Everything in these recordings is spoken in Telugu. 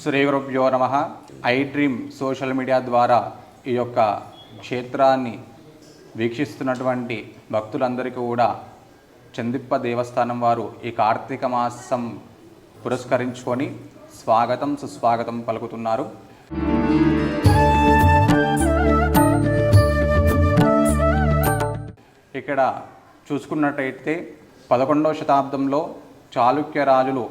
శ్రీ గురుభ్యో నమ. ఐ డ్రీమ్ సోషల్ మీడియా ద్వారా ఈ యొక్క క్షేత్రాన్ని వీక్షిస్తున్నటువంటి భక్తులందరికీ కూడా చందిప్ప దేవస్థానం వారు ఈ కార్తీక మాసం పురస్కరించుకొని స్వాగతం సుస్వాగతం పలుకుతున్నారు. ఇక్కడ చూసుకున్నట్టయితే పదకొండవ శతాబ్దంలో చాళుక్య రాజులు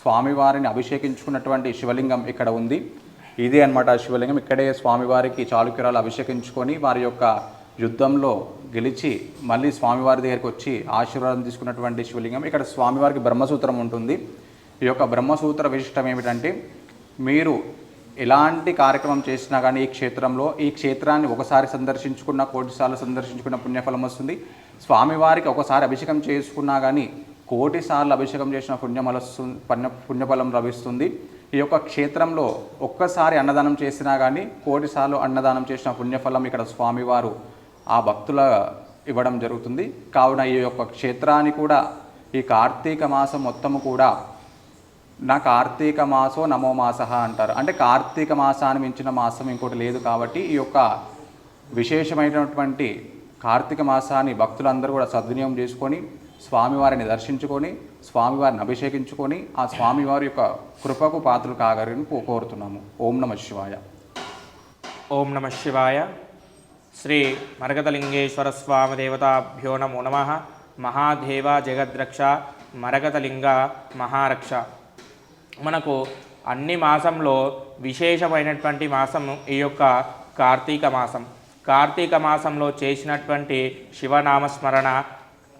స్వామివారిని అభిషేకించుకున్నటువంటి శివలింగం ఇక్కడ ఉంది. ఇదే అన్నమాట శివలింగం. ఇక్కడే స్వామివారికి చాళుక్యురాలు అభిషేకించుకొని వారి యొక్క యుద్ధంలో గెలిచి మళ్ళీ స్వామివారి దగ్గరికి వచ్చి ఆశీర్వాదం తీసుకున్నటువంటి శివలింగం. ఇక్కడ స్వామివారికి బ్రహ్మసూత్రం ఉంటుంది. ఈ యొక్క బ్రహ్మసూత్ర విశిష్టం ఏమిటంటే మీరు ఎలాంటి కార్యక్రమం చేసినా కానీ ఈ క్షేత్రంలో ఈ క్షేత్రాన్ని ఒకసారి సందర్శించుకున్న కోటిసార్లు సందర్శించుకున్న పుణ్యఫలం వస్తుంది. స్వామివారికి ఒకసారి అభిషేకం చేసుకున్నా కానీ కోటి సార్లు అభిషేకం చేసిన పుణ్యమల పుణ్య పుణ్యఫలం లభిస్తుంది. ఈ యొక్క క్షేత్రంలో ఒక్కసారి అన్నదానం చేసినా కానీ కోటి సార్లు అన్నదానం చేసిన పుణ్యఫలం ఇక్కడ స్వామివారు ఆ భక్తుల ఇవ్వడం జరుగుతుంది. కావున ఈ యొక్క క్షేత్రాన్ని కూడా ఈ కార్తీక మాసం మొత్తము కూడా నా కార్తీక మాసో నమో మాస అంటారు. అంటే కార్తీక మాసాన్ని మించిన మాసం ఇంకోటి లేదు కాబట్టి ఈ యొక్క విశేషమైనటువంటి కార్తీక మాసాన్ని భక్తులందరూ కూడా సద్వినియోగం చేసుకొని స్వామివారిని దర్శించుకొని స్వామివారిని అభిషేకించుకొని ఆ స్వామివారి యొక్క కృపకు పాత్రలు కాగరని కో- కోరుతున్నాము. ఓం నమ శివాయ. ఓం నమ శివాయ. శ్రీ మరగతలింగేశ్వర స్వామి దేవతాభ్యో నమో నమ. మహాదేవ జగద్రక్ష మరగతలింగ మహారక్ష. మనకు అన్ని మాసంలో విశేషమైనటువంటి మాసం ఈ యొక్క కార్తీక మాసం. కార్తీక మాసంలో చేసినటువంటి శివనామస్మరణ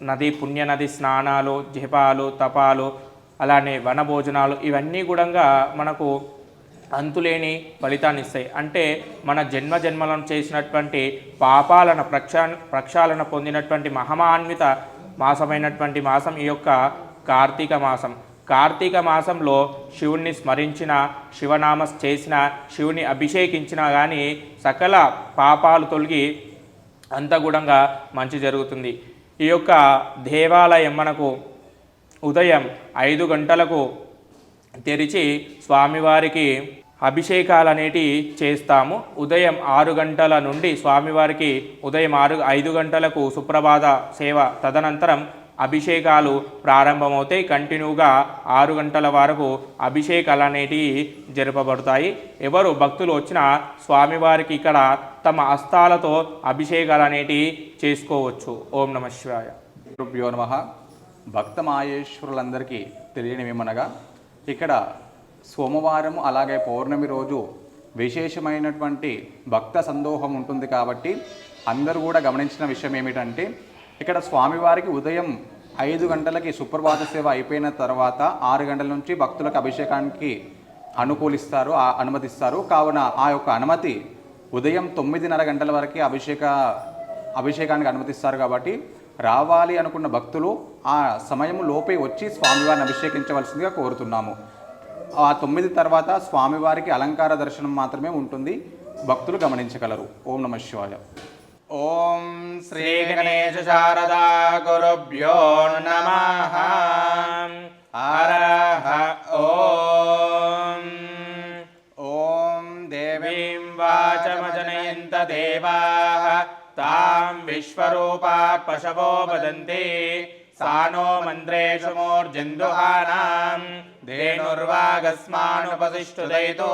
నది పుణ్యనది స్నానాలు జపాలు తపాలు అలానే వనభోజనాలు ఇవన్నీ కూడా మనకు అంతులేని ఫలితాన్ని ఇస్తాయి. అంటే మన జన్మ జన్మలను చేసినటువంటి పాపాలను ప్రక్షా ప్రక్షాళన పొందినటువంటి మహమాన్విత మాసమైనటువంటి మాసం ఈ యొక్క కార్తీక మాసం. కార్తీక మాసంలో శివుణ్ణి స్మరించిన శివనామ చేసిన శివుని అభిషేకించినా కానీ సకల పాపాలు తొలగి అంతగుణంగా మంచి జరుగుతుంది. ఈ యొక్క దేవాలయం మనకు ఉదయం ఐదు గంటలకు తెరిచి స్వామివారికి అభిషేకాలు అనేటివి చేస్తాము. ఉదయం ఆరు గంటల నుండి స్వామివారికి ఉదయం ఆరు ఐదు గంటలకు సుప్రభాత సేవ తదనంతరం అభిషేకాలు ప్రారంభమవుతాయి. కంటిన్యూగా ఆరు గంటల వరకు అభిషేకాలు అనేటివి జరపబడతాయి. ఎవరు భక్తులు వచ్చినా స్వామివారికి ఇక్కడ తమ హస్తాలతో అభిషేకాలు అనేటివి చేసుకోవచ్చు. ఓం నమ శివాయ. రుభ్యో నమ. భక్త మాయేశ్వరులందరికీ తెలియనివేమనగా ఇక్కడ సోమవారం అలాగే పౌర్ణమి రోజు విశేషమైనటువంటి భక్త సందోహం ఉంటుంది కాబట్టి అందరూ కూడా గమనించిన విషయం ఏమిటంటే ఇక్కడ స్వామివారికి ఉదయం ఐదు గంటలకి సుప్రభాత సేవ అయిపోయిన తర్వాత ఆరు గంటల నుంచి భక్తులకు అభిషేకానికి అనుకూలిస్తారు ఆ అనుమతిస్తారు. కావున ఆ యొక్క అనుమతి ఉదయం తొమ్మిదిన్నర గంటల వరకు అభిషేక అభిషేకానికి అనుమతిస్తారు కాబట్టి రావాలి అనుకున్న భక్తులు ఆ సమయం లోపే వచ్చి స్వామివారిని అభిషేకించవలసిందిగా కోరుతున్నాము. ఆ తొమ్మిది తర్వాత స్వామివారికి అలంకార దర్శనం మాత్రమే ఉంటుంది. భక్తులు గమనించగలరు. ఓం నమ శివాయ. ఓం శ్రీ గణేశ శారదా గురుభ్యో నమ. హర ఓం దేవీం వాచమజనయంత దేవాః తాం విశ్వరూపా పశవో వదంతి సానో మంత్రేషు మూర్జందుహానాం ధేనుర్వాగస్మానుపతిష్ఠు దయితో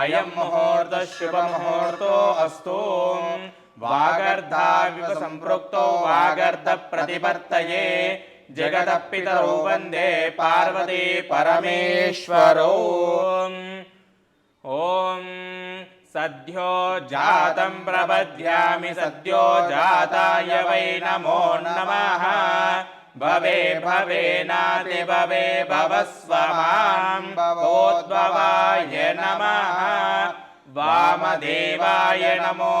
అయం ముహూర్త శుభ ముహూర్తో అస్తు వాగర్ధావివ సంపృక్తో వాగర్ధ ప్రతిపత్తయే జగత పితరో వందే పార్వతీ పరమేశ్వరో ఓం సద్యో జాతం ప్రపద్యామి సద్యో జాతాయ వై నమో నమః. భవే భవేనాతి భవే భవస్వ మాం భవోద్భవాయ నమః వామదేవాయ నమో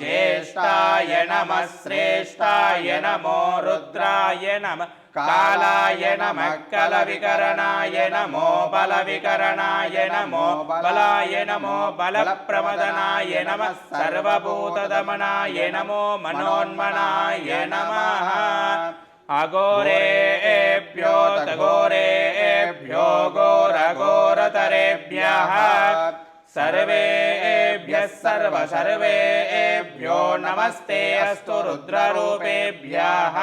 జ్యేష్ఠాయ నమ శ్రేష్ఠాయ నమో రుద్రాయ నమ కాలాయ నమ కల వికరణాయ నమో బల వికరణాయ నమో బలాయ నమో బల ప్రమదనాయ నమ సర్వభూతదమనాయ सर्वेभ्यः सर्वसर्वेभ्यो नमस्ते अस्तु रुद्ररूपेभ्यः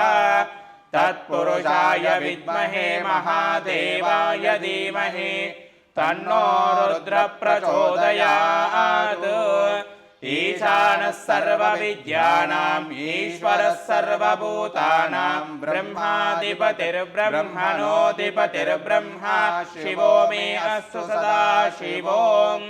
तत्पुरुषाय विद्महे महादेवाय धीमहि तन्नो रुद्रप्रचोदयात् ईशानः सर्वविद्यानाम् ईश्वरः सर्वभूतानाम् ब्रह्माधिपतिर्ब्रह्मणोऽधिपतिर्ब्रह्मा शिवो मे अस्तु सदा शिवोम्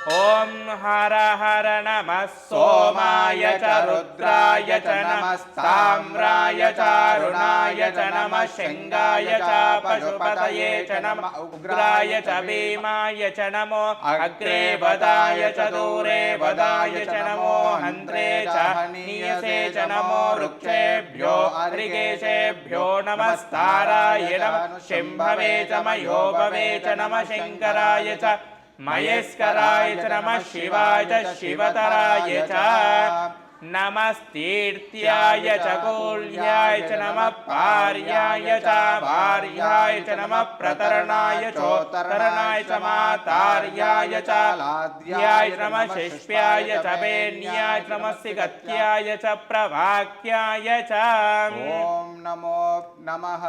ॐ हर हर नमः सोमाय च रुद्राय च नमः ताम्राय चारुणाय च नमः शृङ्गाय च पशुपतये च नमः उग्राय च भीमाय च नमो अग्रे वदाय च दूरे वदाय च नमो हन्त्रे च हनीयसे च नमो वृक्षेभ्यो अरिकेशेभ्यो नमस्ताराय नमः शिम्भवे च मयोभवे च नमः शङ्कराय च मयस्कराय च नमः शिवाय च शिवतराय च नमस्तीर्थ्याय च कूल्याय च नमः पार्याय च भार्याय च नमः प्रतरणाय चोत्तरणाय च मातार्याय च लाद्याय च नमः शिष्याय च वेण्याय च नमः सिगत्याय च प्रभाक्याय च ॐ नमो नमः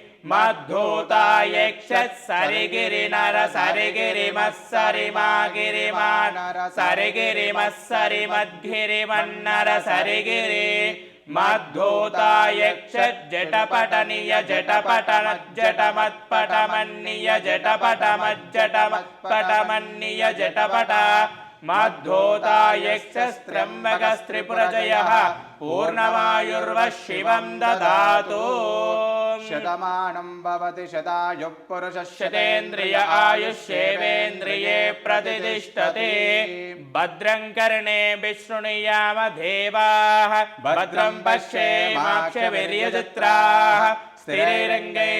మద్ధూతా యక్షత్ సరిగిరి నర సరిగిరి మస్సరి మాగిరి మానర సరిగిరి మస్సరి మద్గిరి మన్నర సరిగిరి మద్ధూతా యక్షత్ జటపటనియ జటపటన జటమత్పటమన్నియ జటపటమజ్జటమత్పటమన్నియ జటపట మద్ధోతా యక్షస్త్రంబగస్త్రిపురజయ పూర్ణమాయుర్వ శివం దదాతు शतमानं भवति शतायुः पुरुषः शतेन्द्रिय आयुष्येवेन्द्रिये प्रतिष्ठते भद्रं कर्णे विशृणुयाम देवाः भद्रं पश्येमाक्षवीर्यचित्राः स्थिरैरङ्गे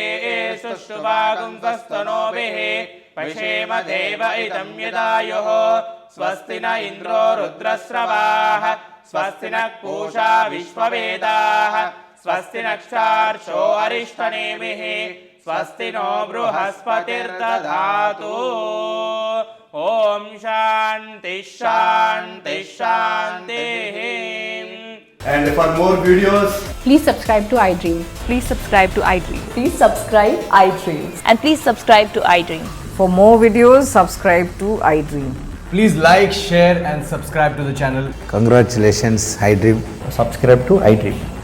सुष्ठुभागुंसस्तनोभिः पश्येम देव इदं यदायुः स्वस्ति न इन्द्रो रुद्रस्रवाः स्वस्ति नः पूषा विश्ववेदाः स्वस्ति नक्षार्षो अरिष्टनेमिः स्वस्ति नो बृहस्पतिर्दधातु ॐ शान्ति शान्ति शान्तिः And for more videos, Please subscribe to iDream. Please subscribe to iDream. Please subscribe iDream. And please subscribe to iDream. For more videos, subscribe to iDream. please like, share, and subscribe to the channel. Congratulations, iDream. Subscribe to iDream.